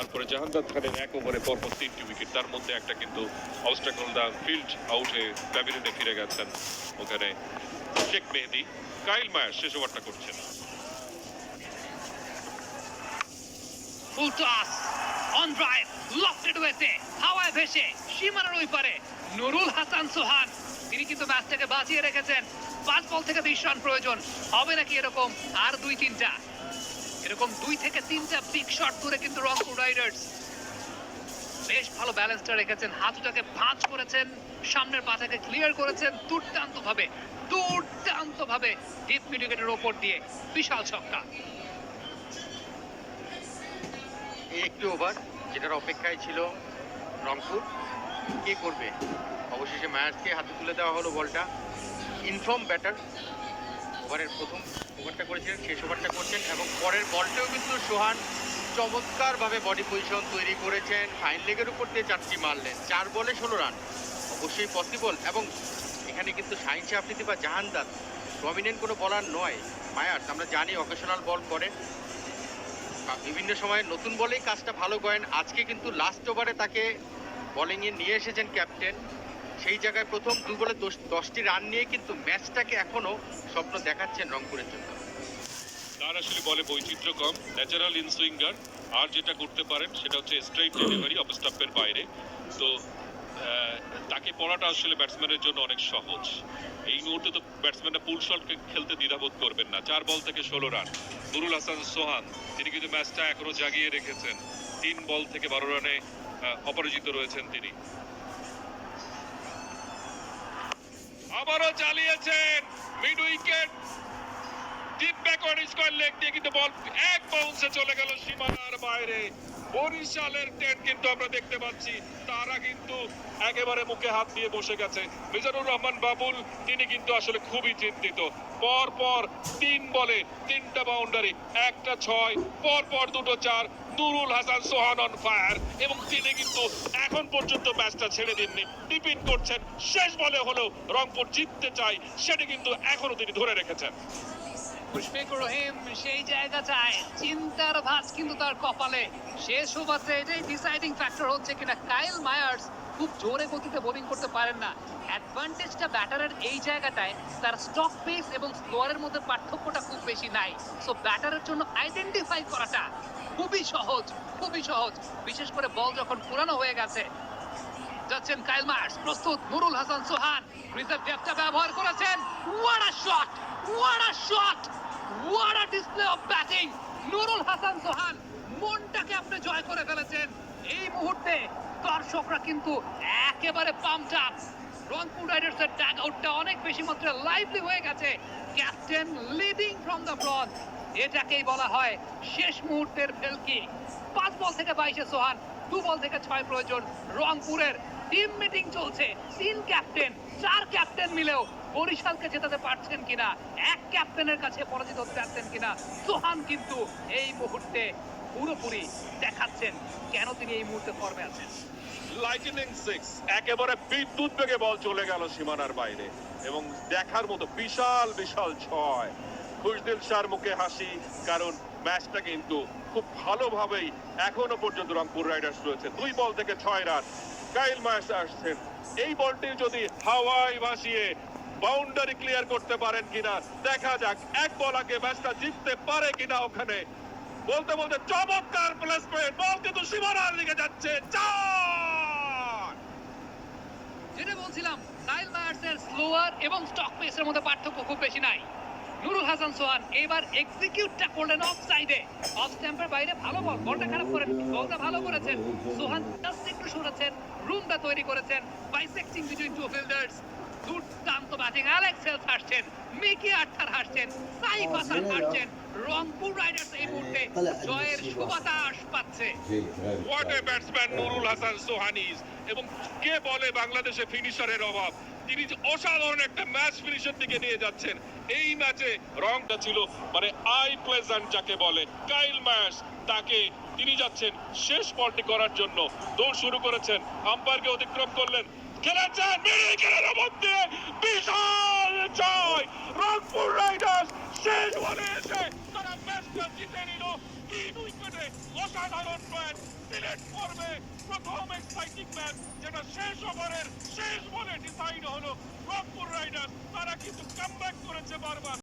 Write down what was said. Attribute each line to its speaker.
Speaker 1: তারপরে জাহাঙ্গাদ খানের এক ওভারে পরপর তিনটি উইকেট তার মধ্যে একটা কিন্তু অবস্টাকল দা ফিল্ড আউটে প্যাভিলিয়নে ফিরে গেছেন ওখানে শেখ মেহেদি। কাইল মায়ার শেষ ওভারটা করছেন।
Speaker 2: ফুল অন ড্রাইভ, লফটেড ওয়েতে, হাওয়ায় ভেসে, সীমানার ওই পারে, নুরুল হাসান সোহান। তিনি কিন্তু ম্যাচটাকে বাঁচিয়ে রেখেছেন। পাঁচ বল থেকে বিশ রান প্রয়োজন। হবে নাকি এরকম আর দুই তিনটা? এরকম দুই থেকে তিনটা বিগ শট করে কিন্তু রংপুর রাইডার্স বেশ ভালো ব্যালেন্সটা রেখেছেন। হাতুটাকে ভাঁজ করেছেন, সামনের পাটাকে ক্লিয়ার করেছেন দুর্দান্ত ভাবে দুর্দান্ত ভাবে ডিপ মিডিকেটের ওপর দিয়ে বিশাল ছক্কা।
Speaker 3: এই একটি ওভার যেটার অপেক্ষায় ছিল রংপুর। কে করবে? অবশেষে ম্যাচকে হাতে তুলে দেওয়া হলো বলটা। ইনফর্ম ব্যাটার ওভারের প্রথম ওভারটা করেছিলেন, শেষ ওভারটা করছেন এবং পরের বলটাও কিন্তু সোহান চমৎকারভাবে বডি পজিশন তৈরি করেছেন। ফাইন লেগের উপর দিয়ে চারটি মারলেন। চার বলে ষোলো রান। অবশ্যই পসিবল এবং এখানে কিন্তু সাইন্সে আফ্রিদি বা জাহানদার প্রমিনেন্ট কোনো বলার নয়। মায়ার্স আমরা জানি অকেশনাল বল করেন বিভিন্ন সময় নতুন বলেই কাজটা ভালো করেন। আজকে কিন্তু লাস্ট ওভারে তাকে বলিংয়ে নিয়ে এসেছেন ক্যাপ্টেন সেই জায়গায় প্রথম দু বলে দশ- দশটি রান নিয়ে কিন্তু ম্যাচটাকে এখনও স্বপ্ন দেখাচ্ছেন রংপুরের জন্য।
Speaker 1: তার আসলে বলে বৈচিত্র্য কম। ন্যাচারাল ইনসুইঙ্গার আর যেটা করতে পারেন সেটা হচ্ছে স্ট্রেইট ডেলিভারি অফ বাইরে। তো তাকে পড়াটা আসলে ব্যাটসম্যানের জন্য অনেক সহজ। এই মুহূর্তে তো ব্যাটসম্যানরা পুল শট খেলতে দ্বিধাবোধ করবেন না। চার বল থেকে ষোলো রান নুরুল হাসান, সোহান, তিনি কিন্তু ম্যাচটা এখনও জাগিয়ে রেখেছেন। তিন বল থেকে বারো রানে অপরাজিত রয়েছেন তিনি। আবারও চালিয়েছেন mid wicket. Deep backward square leg দিয়ে কিন্তু বল এক বাউন্সে চলে গেল সীমানার বাইরে। বরিশালের টেন কিন্তু আমরা দেখতে পাচ্ছি। তারা কিন্তু একেবারে মুখে হাত দিয়ে বসে গেছে। মিজানুর রহমান বাবুল, তিনি কিন্তু আসলে খুবই চিন্তিত। পর পর তিন বলে তিনটা বাউন্ডারি একটা ছয়, পর পর দুটো চার, নুরুল হাসান সোহান অন ফায়ার এবং তিনি কিন্তু এখন পর্যন্ত ম্যাচটা ছেড়ে দেননি। টিপিন করছেন, শেষ বলে হলেও রংপুর জিততে চাই সেটা কিন্তু এখনও তিনি ধরে রেখেছেন।
Speaker 2: মুশফিকুর রহিম সেই জায়গাটায় চিন্তার ভাঁজ কিন্তু তার কপালে। শেষ ওভারে এটাই ডিসাইডিং ফ্যাক্টর হচ্ছে কিনা কাইল মায়ার্স খুব জোরে গতিতে বোলিং করতে পারেন না। অ্যাডভান্টেজটা ব্যাটারের এই জায়গাটায় তার স্টক পেস এবং স্লোয়ারের মধ্যে পার্থক্যটা খুব বেশি নাই। সো ব্যাটারের জন্য আইডেন্টিফাই করাটা খুবই সহজ খুবই সহজ। বিশেষ করে বল যখন পুরানো হয়ে গেছে। যাচ্ছেন কাইল মার্স প্রস্তুত নুরুল হাসান সোহান। রিজার্ভ ডেপটা ব্যবহার করেছেন। What a shot what shot what a display of batting Nurul Hasan Sohan মনটাকে আপনি জয় করে ফেলেছেন। এই মুহূর্তে দর্শকরা কিন্তু একেবারে পাম্পড আপ রংপুর রাইডার্সের ট্যাগ আউটটা অনেক বেশি মাত্রায় লাইভলি হয়ে গেছে। Captain leading from the front এটাকেই বলা হয় শেষ মুহূর্তের ফেলকি। পাঁচ বল থেকে বাইশে সোহান দু বল থেকে ছয় প্রয়োজন। রংপুরের টিম মিটিং চলছে। তিন ক্যাপ্টেন, চার ক্যাপ্টেন মিলেও বরিশালকে জেতাতে পারছেন কিনা? এক ক্যাপ্টেনের কাছে পরাজিত হতে পারছেন কিনা? সোহান কিন্তু এই মুহূর্তে পুরোপুরি দেখাচ্ছেন কেন তিনি এই মুহূর্তে ফর্মে আছেন।
Speaker 1: লাইটেনিং সিক্স একেবারে বিদ্যুৎ বেগে বল চলে গেল সীমানার বাইরে। এবং দেখার মতো বিশাল বিশাল ছয়। খুশদিল শাহর মুখে হাসি, কারণ ম্যাচটা কিন্তু খুব ভালোভাবেই এখনও পর্যন্ত রংপুর রাইডার্স রয়েছে। দুই বল থেকে ছয় রান। কাইল মায়াস আসছেন। এই বলটি যদি হাওয়ায় ভাসিয়ে বাউন্ডারি ক্লিয়ার করতে পারেন কিনা, দেখা যাক এক বল আগে ম্যাচটা জিততে পারে কিনা ওখানে। বলতে বলতে চমৎকার প্লেসমেন্ট বল কিন্তু সীমানার দিকে যাচ্ছে।
Speaker 2: যেটা বলছিলাম, কাইল মায়ার্সের স্লোয়ার এবং স্টক পেসের মধ্যে পার্থক্য খুব বেশি নাই। নুরুল হাসান সোহান এবার এক্সিকিউটটা করলেন অফ সাইডে অফ স্ট্যাম্পের বাইরে ভালো বল বলটা খারাপ করেন বলটা ভালো করেছেন। সোহান জাস্ট একটু সরেছেন রুমটা তৈরি করেছেন বাইসেক্টিং বিটুইন টু ফিল্ডার্স দুর্দান্ত ব্যাটিং অ্যালেক্স হেলস হাসছেন মিকি আর্থার হাসছেন সাইফ হাসান হাসছেন রংপুর রাইডার্স এই মুহূর্তে জয়ের সুবাতাস পাচ্ছে।
Speaker 1: What a batsman Nurul Hasan Sohan is এবং কে বলে বাংলাদেশে ফিনিশারের অভাব? তিনি যে অসাধারণ একটা ম্যাচ ফিনিশের দিকে নিয়ে যাচ্ছেন। এই ম্যাচে রংটা ছিল মানে আই প্লেজেন্ট যাকে বলে, কাইল ম্যাচ তাকে তিনি যাচ্ছেন শেষ বলটি করার জন্য। দৌড় শুরু করেছেন, আম্পায়ারকে অতিক্রম করলেন। খেলেছেন, মিডিল খেলার মধ্যে বিশাল জয়। রংপুর রাইডার্স শেষ বলে এসে তারা ম্যাচটা জিতে নিল। তিন অসাধারণ ম্যাচ সিলেক্ট করবে প্রথম এক্সাইটিং ম্যাচ যেটা শেষ ওভারের শেষ বলে ডিসাইড হলো রংপুর রাইডার্স। তারা কিন্তু কামব্যাক করেছে বারবার।